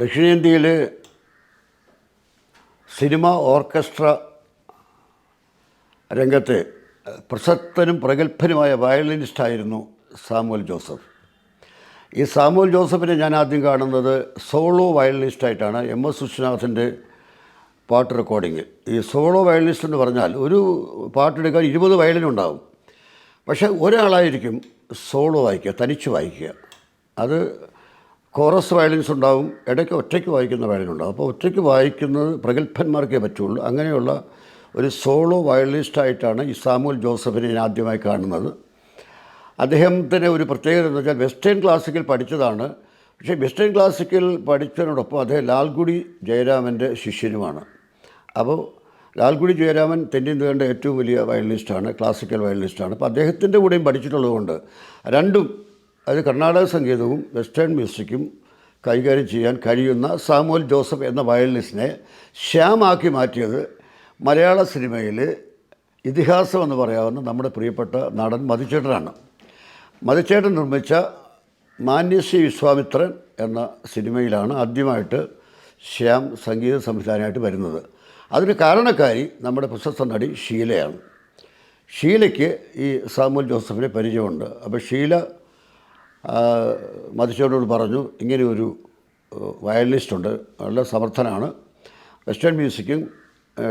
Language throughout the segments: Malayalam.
ദക്ഷിണേന്ത്യയിൽ സിനിമ ഓർക്കസ്ട്ര രംഗത്തെ പ്രശസ്തനും പ്രഗത്ഭനുമായ വയലിനിസ്റ്റായിരുന്നു സാമുവൽ ജോസഫ്. ഈ സാമുവൽ ജോസഫിനെ ഞാൻ ആദ്യം കാണുന്നത് സോളോ വയലിനിസ്റ്റായിട്ടാണ് എം എസ് വിശ്വനാഥന്റെ പാട്ട് റെക്കോർഡിങ് ഈ സോളോ വയലിനിസ്റ്റ് എന്ന് പറഞ്ഞാൽ ഒരു പാട്ടെടുക്കാൻ ഇരുപത് വയലിനുണ്ടാവും. പക്ഷേ ഒരാളായിരിക്കും സോളോ വായിക്കുക തനിച്ച് വായിക്കുക. അത് കോറസ് വയലിൻസ് ഉണ്ടാവും ഇടയ്ക്ക് ഒറ്റയ്ക്ക് വായിക്കുന്ന വയലിൻ ഉണ്ടാവും അപ്പോൾ ഒറ്റയ്ക്ക് വായിക്കുന്നത് പ്രഗത്ഭന്മാർക്കേ പറ്റുള്ളൂ. അങ്ങനെയുള്ള ഒരു സോളോ വയലിനിസ്റ്റായിട്ടാണ് ഈ സാമുവൽ ജോസഫിനെ ഞാൻ ആദ്യമായി കാണുന്നത്. അദ്ദേഹത്തിന് ഒരു പ്രത്യേകത എന്ന് വെച്ചാൽ വെസ്റ്റേൺ ക്ലാസിക്കൽ പഠിച്ചതാണ്. പക്ഷേ വെസ്റ്റേൺ ക്ലാസിക്കൽ പഠിച്ചതിനോടൊപ്പം അദ്ദേഹം ലാൽഗുഡി ജയരാമന്റെ ശിഷ്യനുമാണ്. അപ്പോൾ ലാൽഗുഡി ജയരാമൻ തെന്നിന്ത്യയുടെ ഏറ്റവും വലിയ വയലിനിസ്റ്റാണ് ക്ലാസിക്കൽ വയലിനിസ്റ്റാണ്. അപ്പോൾ അദ്ദേഹത്തിന്റെ കൂടെയും പഠിച്ചിട്ടുള്ളതുകൊണ്ട് രണ്ടും അത് കർണാടക സംഗീതവും വെസ്റ്റേൺ മ്യൂസിക്കും കൈകാര്യം ചെയ്യാൻ കഴിയുന്ന സാമുവൽ ജോസഫ് എന്ന വയലിനിസ്റ്റിനെ ശ്യാമാക്കി മാറ്റിയത് മലയാള സിനിമയിൽ ഇതിഹാസം എന്ന് പറയാവുന്ന നമ്മുടെ പ്രിയപ്പെട്ട നടൻ മധുചേട്ടനാണ്. മധുചേട്ടൻ നിർമ്മിച്ച മാന്യശ്രീ വിശ്വാമിത്രൻ എന്ന സിനിമയിലാണ് ആദ്യമായിട്ട് ശ്യാം സംഗീത സംവിധാനമായിട്ട് വരുന്നത്. അതിന് കാരണക്കാരി നമ്മുടെ പ്രശസ്ത നടി ഷീലയാണ്. ഷീലയ്ക്ക് ഈ സാമുൽ ജോസഫിനെ പരിചയമുണ്ട്. അപ്പോൾ ഷീല മധുചേട്ടനോട് പറഞ്ഞു ഇങ്ങനെ ഒരു വയലിനിസ്റ്റ് ഉണ്ട്. നല്ല സമർത്ഥനാണ്. വെസ്റ്റേൺ മ്യൂസിക്കും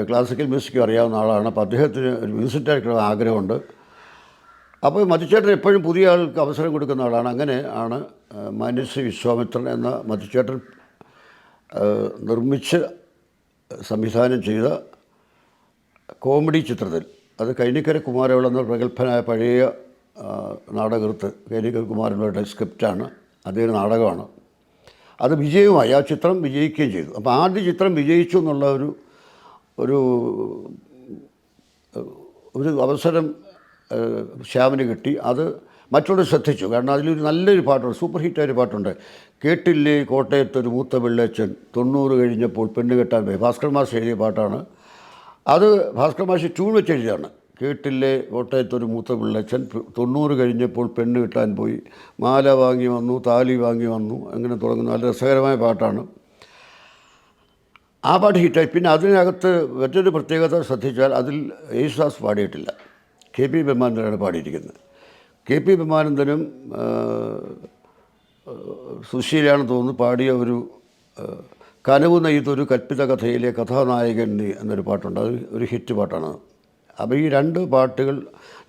ക്ലാസിക്കൽ മ്യൂസിക്കും അറിയാവുന്ന ആളാണ്. അപ്പോൾ അദ്ദേഹത്തിന് ഒരു മ്യൂസിക് ഡയറക്ടർ ആഗ്രഹമുണ്ട്. അപ്പോൾ മധുചേട്ടൻ എപ്പോഴും പുതിയ ആൾക്ക് അവസരം കൊടുക്കുന്ന ആളാണ്. അങ്ങനെ ആണ് മനുഷ്യ വിശ്വാമിത്രൻ എന്ന മധുചേട്ടൻ നിർമ്മിച്ച് സംവിധാനം ചെയ്ത കോമഡി ചിത്രത്തിൽ. അത് കൈനിക്കര കുമാരവിള എന്ന പ്രഗത്ഭനായ പഴയ ആ, കെ ഡി കുമാരവിളയുടെ സ്ക്രിപ്റ്റാണ്. അതൊരു നാടകമാണ്. അത് വിജയവുമായി ആ ചിത്രം വിജയിക്കുകയും ചെയ്തു. അപ്പോൾ ആദ്യ ചിത്രം വിജയിച്ചു എന്നുള്ള ഒരു ഒരു ഒരു അവസരം ശ്യാമിന് കിട്ടി. അത് മറ്റുള്ളവർ ശ്രദ്ധിച്ചു. കാരണം അതിലൊരു നല്ലൊരു പാട്ടുണ്ട് സൂപ്പർ ഹിറ്റായൊരു പാട്ടുണ്ട്. കേട്ടില്ലേ കോട്ടയത്തൊരു മൂത്ത വെള്ളച്ചൻ തൊണ്ണൂറ് കഴിഞ്ഞപ്പോൾ പെണ്ണ് കെട്ടാൻ പോയി ഭാസ്കർ മാഷ് എഴുതിയ പാട്ടാണ്. അത് ഭാസ്കർ മാഷ് ട്യൂൺ വെച്ച് എഴുതിയതാണ്. കേട്ടില്ലേ? കോട്ടയത്തൊരു മൂത്ത പിള്ളച്ചൻ തൊണ്ണൂറ് കഴിഞ്ഞപ്പോൾ പെണ്ണ് കിട്ടാൻ പോയി. മാല വാങ്ങി വന്നു താലി വാങ്ങി വന്നു. അങ്ങനെ തുടങ്ങുന്ന. നല്ല രസകരമായ പാട്ടാണ്. ആ പാട്ട് ഹിറ്റായി. പിന്നെ അതിനകത്ത് മറ്റൊരു പ്രത്യേകത ശ്രദ്ധിച്ചാൽ അതിൽ യേശുദാസ് പാടിയിട്ടില്ല. കെ പി ബ്രഹ്മാനന്ദനാണ് പാടിയിരിക്കുന്നത്. കെ പി ബ്രഹ്മാനന്ദനും സുശീലയാണെന്ന് തോന്നുന്നു പാടിയ ഒരു കനവ് നെയ്തൊരു കൽപ്പിത കഥയിലെ കഥാനായകൻ എന്നൊരു പാട്ടുണ്ട്. അത് ഒരു ഹിറ്റ് പാട്ടാണ്. അപ്പോൾ ഈ രണ്ട് പാട്ടുകൾ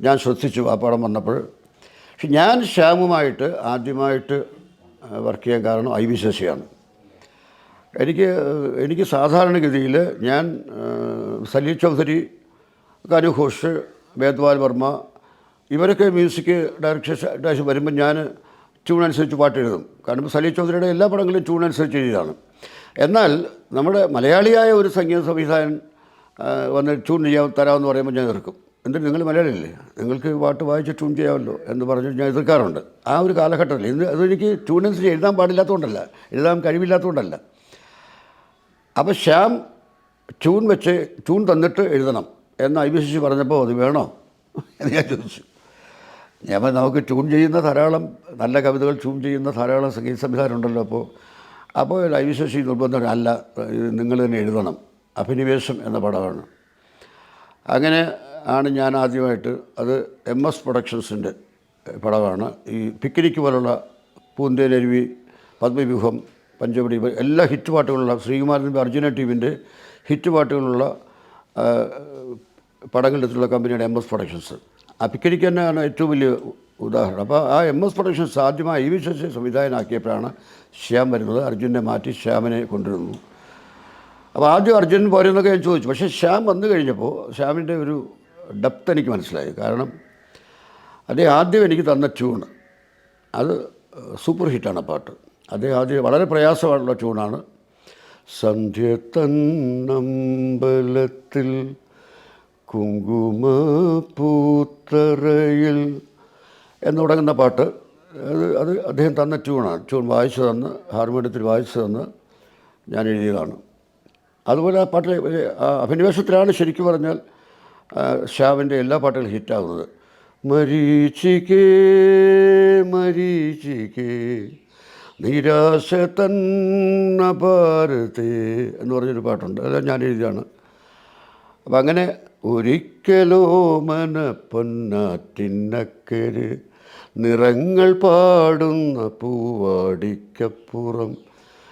ഞാൻ ശ്രദ്ധിച്ചു ആ പടം വന്നപ്പോൾ. പക്ഷെ ഞാൻ ശ്യാമുമായിട്ട് ആദ്യമായിട്ട് വർക്ക് ചെയ്യാൻ കാരണം ഐ വി ശശിയാണ്. എനിക്ക് എനിക്ക് സാധാരണഗതിയിൽ ഞാൻ സലീൽ ചൗധരി കനു ഘോഷ് വേദ്വാൽ വർമ്മ ഇവരൊക്കെ മ്യൂസിക് ഡയറക്ഷൻ വരുമ്പോൾ ഞാൻ ട്യൂൺ അനുസരിച്ച് പാട്ട് എഴുതും. കാരണം സലീൽ ചൗധരിയുടെ എല്ലാ പടങ്ങളും ട്യൂൺ അനുസരിച്ച് എഴുതിയതാണ്. എന്നാൽ നമ്മുടെ മലയാളിയായ ഒരു സംഗീത സംവിധായകൻ വന്ന് ട്യൂൺ ചെയ്യാൻ തരാമെന്ന് പറയുമ്പോൾ ഞാൻ എതിർക്കും. എന്നിട്ട് നിങ്ങൾ മലയാളിയല്ലേ? നിങ്ങൾക്ക് പാട്ട് വായിച്ച് ട്യൂൺ ചെയ്യാമല്ലോ എന്ന് പറഞ്ഞ് ഞാൻ എതിർക്കാറുണ്ട്. ആ ഒരു കാലഘട്ടത്തിൽ ഇന്ന് അതെനിക്ക് ട്യൂണൻസ് എഴുതാൻ പാടില്ലാത്തതുകൊണ്ടല്ല എഴുതാൻ കഴിവില്ലാത്തതുകൊണ്ടല്ല. അപ്പോൾ ശ്യാം ട്യൂൺ വെച്ച് ട്യൂൺ തന്നിട്ട് എഴുതണം എന്ന് ഐ ബി പറഞ്ഞപ്പോൾ അത് വേണോ എന്ന് ഞാൻ ചോദിച്ചു. ഞാൻ നമുക്ക് ട്യൂൺ ചെയ്യുന്ന ധാരാളം നല്ല കവിതകൾ ട്യൂൺ ചെയ്യുന്ന ധാരാളം സംഗീത സംവിധാനം ഉണ്ടല്ലോ അപ്പോൾ അപ്പോൾ ഐ ശശി നിർബന്ധം അല്ല നിങ്ങൾ തന്നെ എഴുതണം. അഭിനിവേശം എന്ന പടമാണ്. അങ്ങനെ ആണ് ഞാൻ ആദ്യമായിട്ട് അത് എം എസ് പ്രൊഡക്ഷൻസിന്റെ പടമാണ്. ഈ പിക്നിക്ക് പോലുള്ള പൂന്തേനരുവി പത്മവ്യൂഹം പഞ്ചവടി എല്ലാ ഹിറ്റ് പാട്ടുകളുള്ള ശ്രീകുമാരൻ അർജുന ടീമിന്റെ ഹിറ്റ് പാട്ടുകളുള്ള പടങ്ങളെടുത്തുള്ള കമ്പനിയാണ് എം എസ് പ്രൊഡക്ഷൻസ്. ആ പിക്നിക്ക് തന്നെയാണ് ഏറ്റവും വലിയ ഉദാഹരണം. അപ്പോൾ ആ എം എസ് പ്രൊഡക്ഷൻസ് ആദ്യമായി ഈ വി ശശി സംവിധായകനാക്കിയപ്പോഴാണ് ശ്യാം വരുന്നത്. അർജുനെ മാറ്റി ശ്യാമിനെ കൊണ്ടുവരുന്നു അപ്പോൾ ആദ്യം അർജുൻ പോരെന്നൊക്കെ ഞാൻ ചോദിച്ചു. പക്ഷേ ശ്യാം വന്നു കഴിഞ്ഞപ്പോൾ ശ്യാമിന്റെ ഒരു ഡെപ്ത് എനിക്ക് മനസ്സിലായി. കാരണം അദ്ദേഹം ആദ്യം എനിക്ക് തന്ന ട്യൂൺ അത് സൂപ്പർ ഹിറ്റാണ് പാട്ട്. അദ്ദേഹം ആദ്യം വളരെ പ്രയാസമുള്ള ട്യൂണാണ്. സന്ധ്യ തന്നമ്പലത്തിൽ കുങ്കുമപ്പൂത്തറയിൽ എന്ന് തുടങ്ങുന്ന പാട്ട്. അത് അത് അദ്ദേഹം തന്ന ട്യൂണാണ്. ട്യൂൺ വായിച്ചു തന്ന് ഹാർമോണിയത്തിൽ വായിച്ചു തന്ന് ഞാൻ എഴുതിയതാണ്. അതുപോലെ ആ പാട്ട് അഭിനിവേശത്തിലാണ് ശരിക്കും പറഞ്ഞാൽ ഷാവിന്റെ എല്ലാ പാട്ടുകളും ഹിറ്റാകുന്നത്. മരീചികേ മരീചികേ നിരാശ തന്ന ഭാരതേ എന്ന് പറഞ്ഞൊരു പാട്ടുണ്ട്. അതെല്ലാം ഞാൻ എഴുതിയാണ്. അപ്പം അങ്ങനെ ഒരിക്കലോ മന പൊന്നാറ്റിന്നക്കര് നിറങ്ങൾ പാടുന്ന പൂവാടിക്കപ്പുറം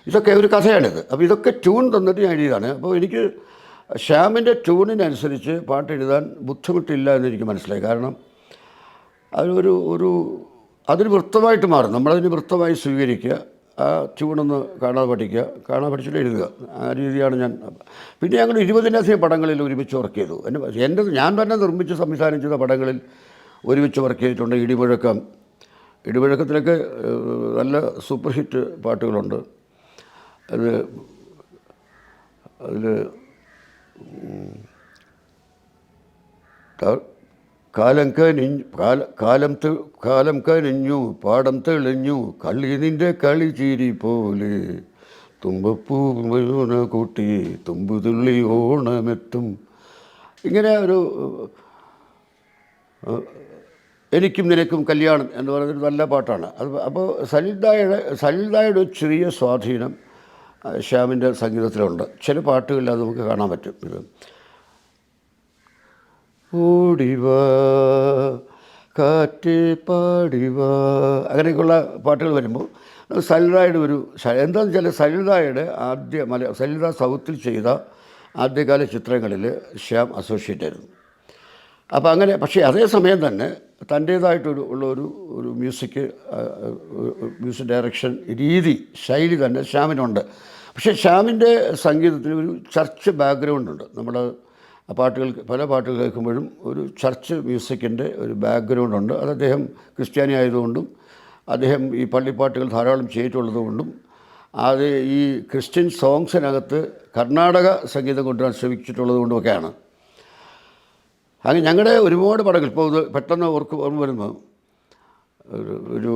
ഇതൊക്കെ ഒരു കഥയാണിത്. അപ്പോൾ ഇതൊക്കെ ട്യൂൺ തന്നിട്ട് ഞാൻ എഴുതിയതാണ്. അപ്പോൾ എനിക്ക് ശ്യാമിന്റെ ട്യൂണിനനുസരിച്ച് പാട്ട് എഴുതാൻ ബുദ്ധിമുട്ടില്ല എന്ന് എനിക്ക് മനസ്സിലായി. കാരണം അതൊരു ഒരു അതിന് വൃത്തമായിട്ട് മാറും. നമ്മളതിന് വൃത്തമായി സ്വീകരിക്കുക ആ ട്യൂണൊന്ന് കാണാതെ പഠിക്കുക കാണാതെ പഠിച്ചിട്ട് എഴുതുക. ആ രീതിയാണ് ഞാൻ. പിന്നെ ഞങ്ങൾ ഇരുപതിനധികം പടങ്ങളിൽ ഒരുമിച്ച് വർക്ക് ചെയ്തു. എന്റെ എന്റെ ഞാൻ തന്നെ നിർമ്മിച്ച് സംവിധാനം ചെയ്ത പടങ്ങളിൽ ഒരുമിച്ച് വർക്ക് ചെയ്തിട്ടുണ്ട്. ഇടിമുഴക്കം. ഇടിമുഴക്കത്തിലൊക്കെ നല്ല സൂപ്പർ ഹിറ്റ് പാട്ടുകളുണ്ട്. അത് അതിൽ കാലം കനിഞ്ഞു കാല കാലം കാലം കനിഞ്ഞു പാടം തെളിഞ്ഞു കളി നിന്റെ കളി ചിരി പോലെ. തുമ്പപ്പൂ കൂട്ടി തുമ്പുതുള്ളി ഓണമെത്തും. ഇങ്ങനെ ഒരു എനിക്കും നിനക്കും കല്യാണം എന്ന് പറയുന്നൊരു നല്ല പാട്ടാണ്. അത് അപ്പോൾ സലിൽദായുടെ സലിൽദായുടെ ഒരു ചെറിയ സ്വാധീനം ശ്യാമിന്റെ സംഗീതത്തിലുണ്ട്. ചില പാട്ടുകളിൽ അത് നമുക്ക് കാണാൻ പറ്റും. ഇത് ഓടിവാ കാറ്റ് പാടിവാ അങ്ങനെയൊക്കെയുള്ള പാട്ടുകൾ വരുമ്പോൾ സലിതായുടെ ഒരു എന്താണെന്ന് വെച്ചാൽ സലിതായുടെ ആദ്യ മല സലിത സൗത്തിൽ ചെയ്ത ആദ്യകാല ചിത്രങ്ങളിൽ ശ്യാം അസോസിയേറ്റ് ആയിരുന്നു. അപ്പോൾ അങ്ങനെ പക്ഷേ അതേസമയം തന്നെ തന്റേതായിട്ടൊരു ഉള്ള ഒരു ഒരു മ്യൂസിക് മ്യൂസിക് ഡയറക്ഷൻ രീതി ശൈലി തന്നെ ശ്യാമിനുണ്ട്. പക്ഷേ ശ്യാമിന്റെ സംഗീതത്തിന് ഒരു ചർച്ച് ബാക്ക്ഗ്രൗണ്ട് ഉണ്ട് നമ്മൾ ആ പാട്ടുകൾ പല പാട്ടുകൾ കേൾക്കുമ്പോഴും ഒരു ചർച്ച് മ്യൂസിക്കിന്റെ ഒരു ബാക്ക്ഗ്രൗണ്ട് ഉണ്ട് അത് അദ്ദേഹം ക്രിസ്ത്യാനി ആയതുകൊണ്ടും അദ്ദേഹം ഈ പള്ളിപ്പാട്ടുകൾ ധാരാളം ചെയ്തിട്ടുള്ളതുകൊണ്ടും അത് ഈ ക്രിസ്ത്യൻ സോങ്സിനകത്ത് കർണാടക സംഗീതം കൊണ്ടുവരാൻ ശ്രമിച്ചിട്ടുള്ളത് കൊണ്ടുമൊക്കെയാണ്. അങ്ങനെ ഞങ്ങളുടെ ഒരുപാട് പടങ്ങൾ ഇപ്പോൾ പെട്ടെന്ന് ഓർക്ക് ഓർമ്മ ഒരു ഒരു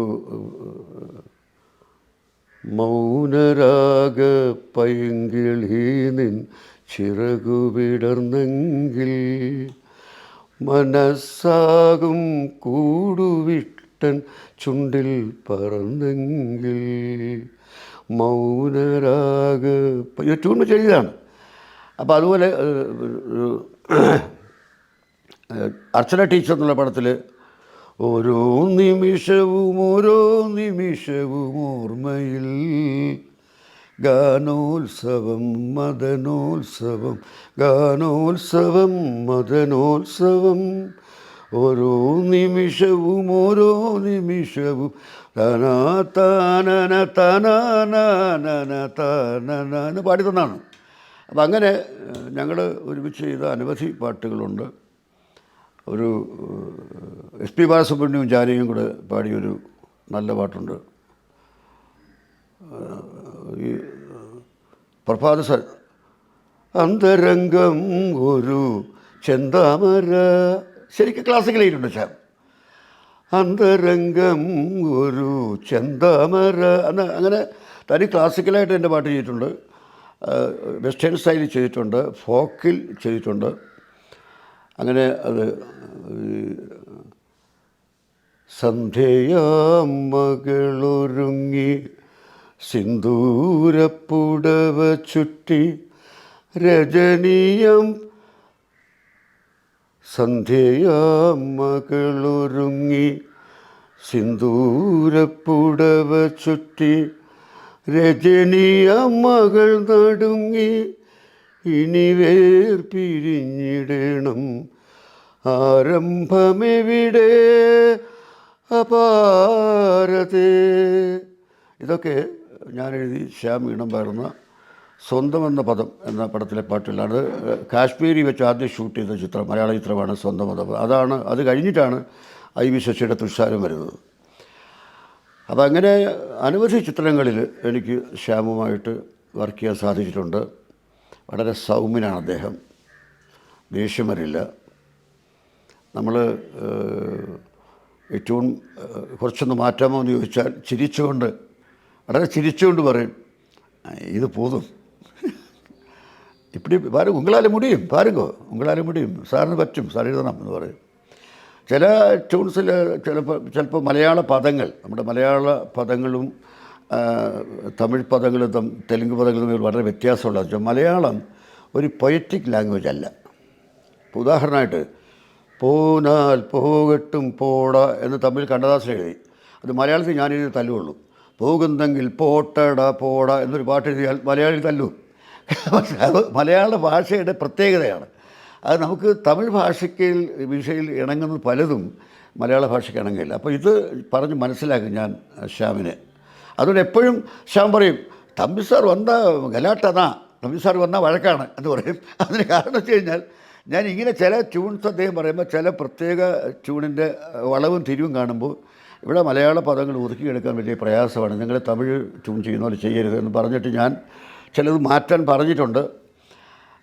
മൗനരാഗ പൈങ്കിളി ചിറകു വിടർന്നെങ്കിൽ മനസ്സാകും കൂടുവിട്ടൻ ചുണ്ടിൽ പറന്നെങ്കിൽ മൗനരാഗ ചെയ്താണ് ട്യൂൺ വെച്ച് അപ്പോൾ അതുപോലെ അർച്ചന ടീച്ചർ എന്നുള്ള പടത്തിൽ ഓരോ നിമിഷവും ഓരോ നിമിഷവും ഓർമ്മയിൽ. ഗാനോത്സവം മദനോത്സവം ഗാനോത്സവം മദനോത്സവം. ഓരോ നിമിഷവും ഓരോ നിമിഷവും. തനാ താനന തനാനന താനന പാടി തന്നാണ്. അപ്പം അങ്ങനെ ഞങ്ങൾ ഒരുമിച്ച് ചെയ്ത അനവധി പാട്ടുകളുണ്ട്. ഒരു എസ് പി ബാലസുബ്രഹ്മണ്യവും ജാനയും കൂടെ പാടിയൊരു നല്ല പാട്ടുണ്ട്. ഈ പ്രഭാത സ അന്തരംഗം ഒരു ചെന്താമര. ശരിക്കും ക്ലാസിക്കലായിട്ടുണ്ട് ശ്യാം അന്തരംഗം ഒരു ചെന്താമര. എന്ന അങ്ങനെ തനി ക്ലാസിക്കലായിട്ട് എന്റെ പാട്ട് ചെയ്തിട്ടുണ്ട്. വെസ്റ്റേൺ സ്റ്റൈലിൽ ചെയ്തിട്ടുണ്ട്. ഫോക്കിൽ ചെയ്തിട്ടുണ്ട്. അങ്ങനെ അത് സന്ധ്യയാം മകളൊരുങ്ങി സിന്ദൂരപ്പുടവ ചുറ്റി രജനീയം. സന്ധ്യയാമകളൊരുങ്ങി സിന്ദൂരപ്പുടവ ചുറ്റി രജനീയ മകൾ നടുങ്ങി ഇനി വേർ പിരിഞ്ഞിടണം. ആരംഭമെവിടെ? അപാരതേ. ഇതൊക്കെ ഞാൻ എഴുതി ശ്യാം ഈണം പകർന്ന സ്വന്തം എന്ന പദം എന്ന പടത്തിലെ പാട്ടിലാണ്. കാശ്മീരി വെച്ച് ആദ്യം ഷൂട്ട് ചെയ്ത ചിത്രം മലയാള ചിത്രമാണ് സ്വന്തം പദം. അതാണ് അത് കഴിഞ്ഞിട്ടാണ് ഐ വി ശശിയുടെ തുഷാരം വരുന്നത്. അപ്പോൾ അങ്ങനെ അനവധി ചിത്രങ്ങളിൽ എനിക്ക് ശ്യാമുമായിട്ട് വർക്ക് ചെയ്യാൻ സാധിച്ചിട്ടുണ്ട്. വളരെ സൗമ്യനാണ് അദ്ദേഹം. ദേഷ്യം വരില്ല. നമ്മൾ ഏറ്റവും കുറച്ചൊന്ന് മാറ്റാമോ എന്ന് ചോദിച്ചാൽ ചിരിച്ചുകൊണ്ട് വളരെ ചിരിച്ചുകൊണ്ട് പറയും ഇത് പോതും. ഇപ്പടി പാരും ഉങ്ങളാൽ മുടിയും പാരുങ്കോ ഉങ്ങളാൽ മുടിയും സാറിന് പറ്റും സാർ എഴുതണം എന്ന് പറയും. ചില ട്യൂൺസിൽ ചിലപ്പോൾ ചിലപ്പോൾ മലയാള പദങ്ങൾ നമ്മുടെ മലയാള പദങ്ങളും തമിഴ് പദങ്ങളും തെലുങ്ക് പദങ്ങളും തമ്മിൽ വളരെ വ്യത്യാസമുള്ള വെച്ചാൽ മലയാളം ഒരു പൊയറ്റിക് ലാംഗ്വേജ് അല്ല. ഇപ്പോൾ ഉദാഹരണമായിട്ട് പോനാൽ പോകട്ടും പോട എന്ന് തമ്മിൽ കണ്ണദാസൻ എഴുതി. അത് മലയാളത്തിൽ ഞാനെഴുതി തല്ലുള്ളൂ പോകുന്നെങ്കിൽ പോട്ടട പോട എന്നൊരു പാട്ട് എഴുതിയാൽ മലയാളി തല്ലു. പക്ഷേ അത് മലയാള ഭാഷയുടെ പ്രത്യേകതയാണ്. അത് നമുക്ക് തമിഴ് ഭാഷയ്ക്ക് വിഷയിൽ ഇണങ്ങുന്നത് പലതും മലയാള ഭാഷയ്ക്ക് ഇണങ്ങില്ല. അപ്പോൾ ഇത് പറഞ്ഞ് മനസ്സിലാക്കും ഞാൻ ശ്യാമിനെ. അതുകൊണ്ട് എപ്പോഴും ശ്യാം പറയും തമ്പി സാർ വന്ന ഗലാട്ടതാ തമ്പി സാർ വന്ന വഴക്കാണ് എന്ന് പറയും അതിന് കാരണം വെച്ച് കഴിഞ്ഞാൽ ഞാൻ ഇങ്ങനെ ചില ട്യൂൺസ് അദ്ദേഹം പറയുമ്പോൾ ചില പ്രത്യേക ട്യൂണിൻ്റെ വളവും തിരിവും കാണുമ്പോൾ ഇവിടെ മലയാള പദങ്ങൾ ഒതുക്കിയെടുക്കാൻ വലിയ പ്രയാസമാണ് നിങ്ങൾ തമിഴ് ട്യൂൺ ചെയ്യുന്ന പോലെ ചെയ്യരുത് എന്ന് പറഞ്ഞിട്ട് ഞാൻ ചിലത് മാറ്റാൻ പറഞ്ഞിട്ടുണ്ട്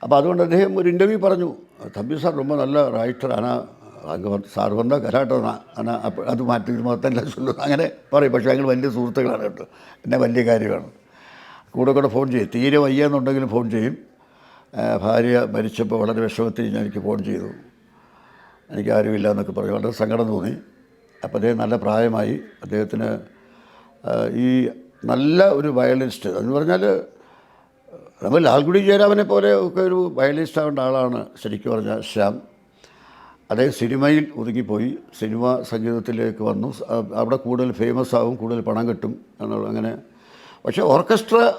അപ്പോൾ അതുകൊണ്ട് അദ്ദേഹം ഒരു ഇൻ്റർവ്യൂ പറഞ്ഞു തമ്പി സാർ ரொம்ப நல்ல ரைட்டர் അങ്ങ് സാർ പറഞ്ഞാൽ കരാട്ടോ അങ്ങനെ അത് മാറ്റി മൊത്തം ചൊല്ലു. അങ്ങനെ പറയും. പക്ഷേ ഞങ്ങൾ വലിയ സുഹൃത്തുക്കളാണ് കേട്ടോ. എന്നെ വലിയ കാര്യമാണ്. കൂടെ കൂടെ ഫോൺ ചെയ്യും. തീരെ വയ്യ എന്നുണ്ടെങ്കിലും ഫോൺ ചെയ്യും. ഭാര്യ മരിച്ചപ്പോൾ വളരെ വിഷമത്തിൽ ഞാൻ എനിക്ക് ഫോൺ ചെയ്തു. എനിക്ക് ആരുമില്ല എന്നൊക്കെ പറഞ്ഞു. വളരെ സങ്കടം തോന്നി. അപ്പോൾ അദ്ദേഹം നല്ല പ്രായമായി. അദ്ദേഹത്തിന് ഈ നല്ല ഒരു വയലിനിസ്റ്റ് എന്ന് പറഞ്ഞാൽ നമ്മൾ ലാൽഗുഡി ജയരാമനെ പോലെ ഒക്കെ ഒരു വയലിനിസ്റ്റ് ആകേണ്ട ആളാണ് ശരിക്കും പറഞ്ഞാൽ ശ്യാം. അദ്ദേഹം സിനിമയിൽ ഒതുങ്ങിപ്പോയി. സിനിമ സംഗീതത്തിലേക്ക് വന്നു. അവിടെ കൂടുതൽ ഫേമസ് ആവും കൂടുതൽ പണം കിട്ടും എന്നുള്ള അങ്ങനെ. പക്ഷേ ഓർക്കസ്ട്ര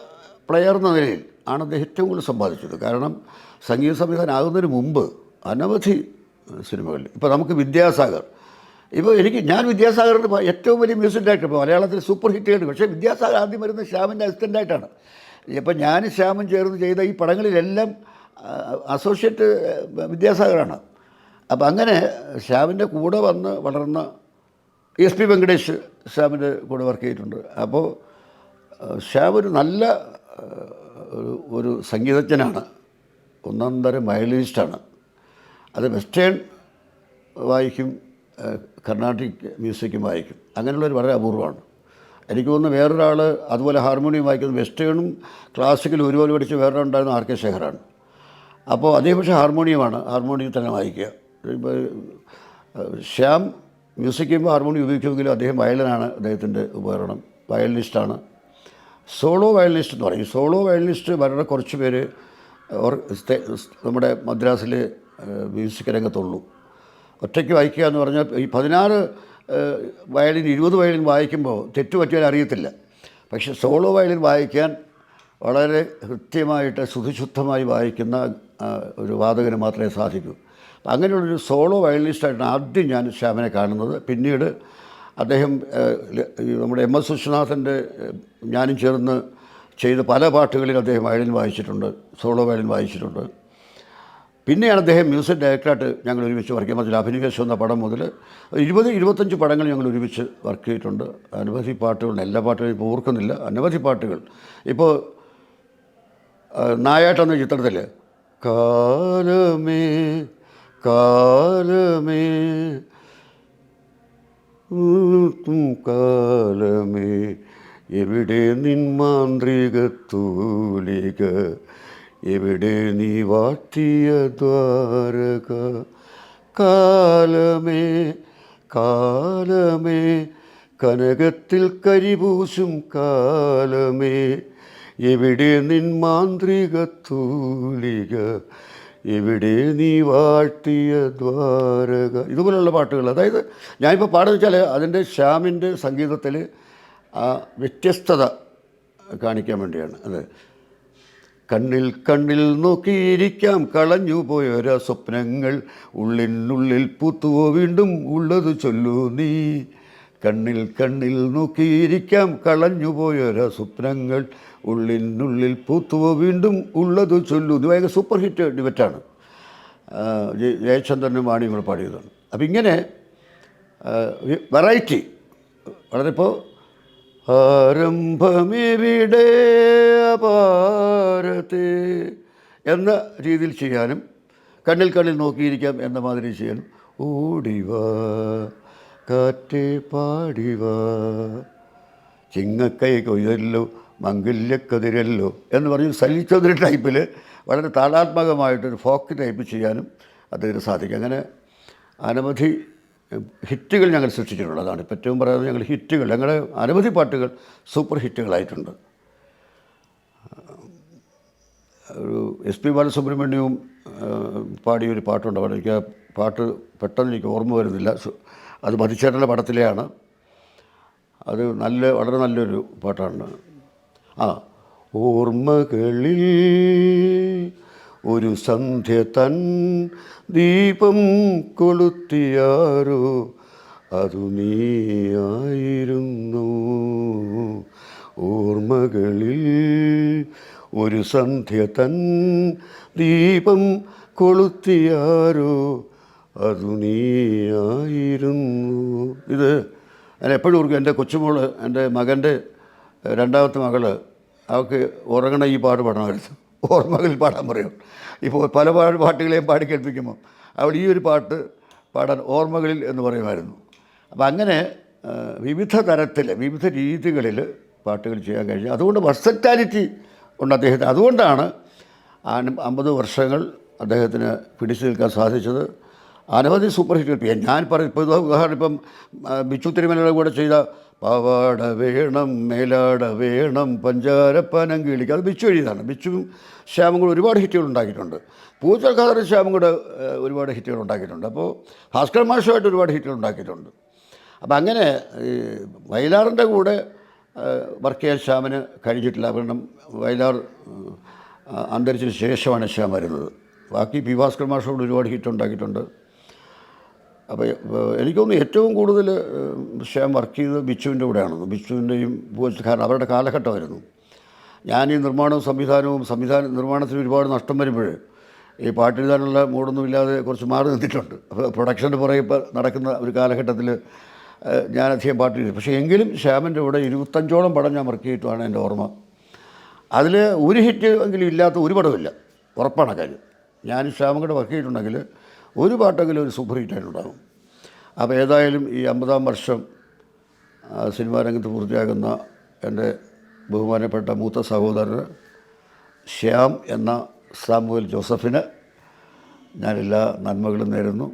പ്ലെയർ എന്ന നിലയിൽ ആണ് അദ്ദേഹം ഏറ്റവും കൂടുതൽ സമ്പാദിച്ചത്. കാരണം സംഗീത സംവിധാനാകുന്നതിന് മുമ്പ് അനവധി സിനിമകളിൽ ഇപ്പോൾ നമുക്ക് വിദ്യാസാഗർ. ഇപ്പോൾ എനിക്ക് ഞാൻ വിദ്യാസാഗറിന്റെ ഏറ്റവും വലിയ മ്യൂസിക് ഡയറക്ടർ ഇപ്പോൾ മലയാളത്തിൽ സൂപ്പർ ഹിറ്റ് ആയിട്ട് പക്ഷേ വിദ്യാസാഗർ ആദ്യം വരുന്ന ശ്യാമിന്റെ അസിസ്റ്റന്റായിട്ടാണ് ഇപ്പം ഞാൻ ശ്യാമൻ ചേർന്ന് ചെയ്ത ഈ പടങ്ങളിലെല്ലാം അസോസിയേറ്റ് വിദ്യാസാഗറാണ്. അപ്പം അങ്ങനെ ശ്യാമിന്റെ കൂടെ വന്ന് വളർന്ന എസ് പി വെങ്കടേഷ് ശ്യാമിന്റെ കൂടെ വർക്ക് ചെയ്തിട്ടുണ്ട്. അപ്പോൾ ശ്യാം ഒരു നല്ല ഒരു സംഗീതജ്ഞനാണ്. ഒന്നാം തരം വയലിനിസ്റ്റാണ്. അത് വെസ്റ്റേൺ വായിക്കും കർണാട്ടിക് മ്യൂസിക്കും വായിക്കും. അങ്ങനെയുള്ളവർ വളരെ അപൂർവമാണ്. എനിക്ക് തോന്നുന്നു വേറൊരാൾ അതുപോലെ ഹാർമോണിയം വായിക്കുന്നത് വെസ്റ്റേണും ക്ലാസിക്കലും ഒരുപോലെ പഠിച്ച് വേറൊരാളുണ്ടായിരുന്ന ആർ കെ ശേഖറാണ് അപ്പോൾ അതേപക്ഷെ പക്ഷേ ഹാർമോണിയമാണ്. ഹാർമോണിയം തന്നെ വായിക്കുക. ശ്യാം മ്യൂസിക് ചെയ്യുമ്പോൾ ഹാർമോണിയം ഉപയോഗിക്കുമെങ്കിലും അദ്ദേഹം വയലിനാണ് അദ്ദേഹത്തിന്റെ ഉപകരണം വയലിനിസ്റ്റാണ്. സോളോ വയലിനിസ്റ്റ് എന്ന് പറയും. സോളോ വയലിനിസ്റ്റ് വളരെ കുറച്ച് പേര് നമ്മുടെ മദ്രാസിൽ മ്യൂസിക് രംഗത്തുള്ളൂ. ഒറ്റയ്ക്ക് വായിക്കുക എന്ന് പറഞ്ഞാൽ ഈ പതിനാറ് വയലിൻ ഇരുപത് വയലിൻ വായിക്കുമ്പോൾ തെറ്റുപറ്റിയാൽ അറിയത്തില്ല. പക്ഷേ സോളോ വയലിൻ വായിക്കാൻ വളരെ കൃത്യമായിട്ട് ശുദ്ധിശുദ്ധമായി വായിക്കുന്ന ഒരു വാതകന് മാത്രമേ സാധിക്കൂ. അങ്ങനെയുള്ളൊരു സോളോ വയലിനിസ്റ്റായിട്ടാണ് ആദ്യം ഞാൻ ശ്യാമിനെ കാണുന്നത്. പിന്നീട് അദ്ദേഹം നമ്മുടെ എം എസ് വിശ്വനാഥന്റെ ഞാനും ചേർന്ന് ചെയ്ത പല പാട്ടുകളിൽ അദ്ദേഹം വയലിൻ വായിച്ചിട്ടുണ്ട് സോളോ വയലിൻ വായിച്ചിട്ടുണ്ട്. പിന്നെയാണ് അദ്ദേഹം മ്യൂസിക് ഡയറക്ടറായിട്ട് ഞങ്ങൾ ഒരുമിച്ച് വർക്ക് ചെയ്യുന്നത്. അതിൽ അഭിനിവേശം എന്ന പടം മുതൽ ഇരുപത് ഇരുപത്തഞ്ച് പടങ്ങൾ ഞങ്ങൾ ഒരുമിച്ച് വർക്ക് ചെയ്തിട്ടുണ്ട്. അനവധി പാട്ടുകൾ എല്ലാ പാട്ടുകളും ഇപ്പോൾ ഓർക്കുന്നില്ല. അനവധി പാട്ടുകൾ. ഇപ്പോൾ നായാട്ടെന്ന ചിത്രത്തിൽ കാലമേ കാലമേ കാലമേ. എവിടെ നിൻ മാന്ത്രിക തൂലിക എവിടെ നീ വാട്ടിയ ദ്വാരക? കാലമേ കാലമേ കനകത്തിൽ കരിപൂശും കാലമേ. എവിടെ നിൻ മാന്ത്രിക തൂലിക എവിടെ നീ വാഴ്ത്തിയ ദ്വാരക. ഇതുപോലുള്ള പാട്ടുകൾ. അതായത് ഞാനിപ്പോൾ പാടുന്ന വെച്ചാൽ അതിന്റെ ശ്യാമിന്റെ സംഗീതത്തിൽ ആ വ്യത്യസ്തത കാണിക്കാൻ വേണ്ടിയാണ്. അത്. കണ്ണിൽ കണ്ണിൽ നോക്കിയിരിക്കാം. കളഞ്ഞു പോയോര സ്വപ്നങ്ങൾ ഉള്ളിനുള്ളിൽ പൂത്തുവോ വീണ്ടും ഉള്ളത് ചൊല്ലൂ നീ. കണ്ണിൽ കണ്ണിൽ നോക്കിയിരിക്കാം കളഞ്ഞുപോയൊരു സ്വപ്നങ്ങൾ. ഉള്ളിനുള്ളിൽ പൂത്തുവോ വീണ്ടും ഉള്ളത് ചൊല്ലു ഇത് ഭയങ്കര സൂപ്പർ ഹിറ്റ് ഡിബറ്റാണ്. ജയചന്ദ്രനും വാണിയും കൂടെ പാടിയതാണ്. അപ്പം ഇങ്ങനെ വെറൈറ്റി വളരെ ഇപ്പോൾ ആരംഭമെവിടെ അപാരത്തെ എന്ന രീതിയിൽ ചെയ്യാനും കണ്ണിൽ കണ്ണിൽ നോക്കിയിരിക്കാം എന്ന മാതിരി ചെയ്യാനും. ഓടിവാ കാറ്റേ പാടിവ. ചിങ്ങക്കൈ കൊയ്തല്ലോ മംഗല്യക്കതിരല്ലോ എന്ന് പറഞ്ഞ് സലിച്ചതിരി ടൈപ്പിൽ വളരെ താളാത്മകമായിട്ടൊരു ഫോക്ക് ടൈപ്പ് ചെയ്യാനും അദ്ദേഹത്തിന് സാധിക്കും. അങ്ങനെ അനവധി ഹിറ്റുകൾ ഞങ്ങൾ സൃഷ്ടിച്ചിട്ടുണ്ട് അതാണ് ഇപ്പം ഏറ്റവും പറയുന്നത് ഞങ്ങൾ ഹിറ്റുകൾ ഞങ്ങളുടെ അനവധി പാട്ടുകൾ സൂപ്പർ ഹിറ്റുകളായിട്ടുണ്ട്. ഒരു എസ് പി ബാലസുബ്രഹ്മണ്യവും പാടിയൊരു പാട്ടുണ്ട്. അവിടെ എനിക്ക് ആ പാട്ട് പെട്ടെന്ന് എനിക്ക് ഓർമ്മ വരുന്നില്ല. അത് മതിച്ചേട്ടന്റെ പടത്തിലെയാണ്. അത് നല്ല വളരെ നല്ലൊരു പാട്ടാണ്. ആ ഓർമ്മകളിൽ ഒരു സന്ധ്യ തൻ ദീപം കൊളുത്തിയാരോ അതു നീയായിരുന്നു. ഓർമ്മകളിൽ ഒരു സന്ധ്യ തൻ ദീപം കൊളുത്തിയാരോ അതു നീയായിരുന്നു ഇത് ഞാൻ എപ്പോഴും ഓർക്കും എന്റെ കൊച്ചുമോൾ എന്റെ മകന്റെ രണ്ടാമത്തെ മകൾ അവൾക്ക് ഉറങ്ങണ ഈ പാട്ട് പാടണമായിരുന്നു. ഓർമ്മകളിൽ പാടാൻ പറയും. ഇപ്പോൾ പല പാട് പാട്ടുകളെയും പാടി കേൾപ്പിക്കുമ്പോൾ അവൾ ഈ ഒരു പാട്ട് പാടാൻ ഓർമ്മകളിൽ എന്ന് പറയുമായിരുന്നു. അപ്പം അങ്ങനെ വിവിധ തരത്തിൽ വിവിധ രീതികളിൽ പാട്ടുകൾ ചെയ്യാൻ കഴിഞ്ഞു. അതുകൊണ്ട് വർസറ്റാലിറ്റി ഉണ്ട് അദ്ദേഹത്തിന്. അതുകൊണ്ടാണ് അമ്പത് വർഷങ്ങൾ അദ്ദേഹത്തിന് പിടിച്ചു നിൽക്കാൻ സാധിച്ചത്. അനവധി സൂപ്പർ ഹിറ്റ് ഞാൻ പറയും ഇപ്പോൾ ഉദാഹരണം ഇപ്പം ബിച്ചു തിരുമലയുടെ കൂടെ ചെയ്ത പാവാട വേണം മേലാട വേണം പഞ്ചാരപ്പനം കിളിക്ക്. അത് ബിച്ചു എഴുതിയതാണ്. ബിച്ചുവും ശ്യാമും ഒരുപാട് ഹിറ്റുകൾ ഉണ്ടാക്കിയിട്ടുണ്ട്. പൂച്ചക്കാരൻ ശ്യാമും കൂടെ ഒരുപാട് ഹിറ്റുകൾ ഉണ്ടാക്കിയിട്ടുണ്ട്. അപ്പോൾ ഭാസ്കർ മാഷുമായിട്ട് ഒരുപാട് ഹിറ്റുകൾ ഉണ്ടാക്കിയിട്ടുണ്ട്. അപ്പം അങ്ങനെ ഈ വയലാറിന്റെ കൂടെ വർക്ക് ചെയ്യാൻ ശ്യാമിന് കഴിഞ്ഞിട്ടില്ല. കാരണം വയലാർ അന്തരിച്ചതിന് ശേഷമാണ് ശ്യാം വരുന്നത്. ബാക്കി പി ഭാസ്കർ മാഷോട് ഒരുപാട് ഹിറ്റ് ഉണ്ടാക്കിയിട്ടുണ്ട്. അപ്പോൾ എനിക്ക് തോന്നുന്നു ഏറ്റവും കൂടുതൽ ഷേം വർക്ക് ചെയ്തത് ബിച്ചുവിന്റെ കൂടെയാണ് ബിച്ചുവിന്റെയും കാരണം അവരുടെ കാലഘട്ടമായിരുന്നു. ഞാൻ ഈ നിർമ്മാണവും സംവിധാനവും സംവിധാന നിർമ്മാണത്തിന് ഒരുപാട് നഷ്ടം വരുമ്പോൾ ഈ പാട്ടെഴുതാനുള്ള മൂടൊന്നും ഇല്ലാതെ കുറച്ച് മാറി നിന്നിട്ടുണ്ട്. അപ്പോൾ പ്രൊഡക്ഷന്റെ പുറകെ ഇപ്പോൾ നടക്കുന്ന ഒരു കാലഘട്ടത്തിൽ ഞാൻ അധികം പാട്ട് എഴുതി പക്ഷേ എങ്കിലും ശ്യാമിന്റെ കൂടെ ഇരുപത്തഞ്ചോളം പടം ഞാൻ വർക്ക് ചെയ്തിട്ടാണ് എന്റെ ഓർമ്മ. അതിൽ ഒരു ഹിറ്റ് എങ്കിലും ഇല്ലാത്ത ഒരു പടമില്ല ഉറപ്പാണ് കാര്യം. ഞാൻ ശ്യാമൻ കൂടെ വർക്ക് ചെയ്തിട്ടുണ്ടെങ്കിൽ ഒരു പാട്ടെങ്കിലും ഒരു സൂപ്പർ ഹിറ്റായിട്ടുണ്ടാകും. അപ്പോൾ ഏതായാലും ഈ അമ്പതാം വർഷം സിനിമാ രംഗത്ത് പൂർത്തിയാകുന്ന എന്റെ ബഹുമാനപ്പെട്ട മൂത്ത സഹോദരർ ശ്യാം എന്ന സാമുവൽ ജോസഫിന് ഞാൻ എല്ലാ നന്മകളും നേരുന്നു.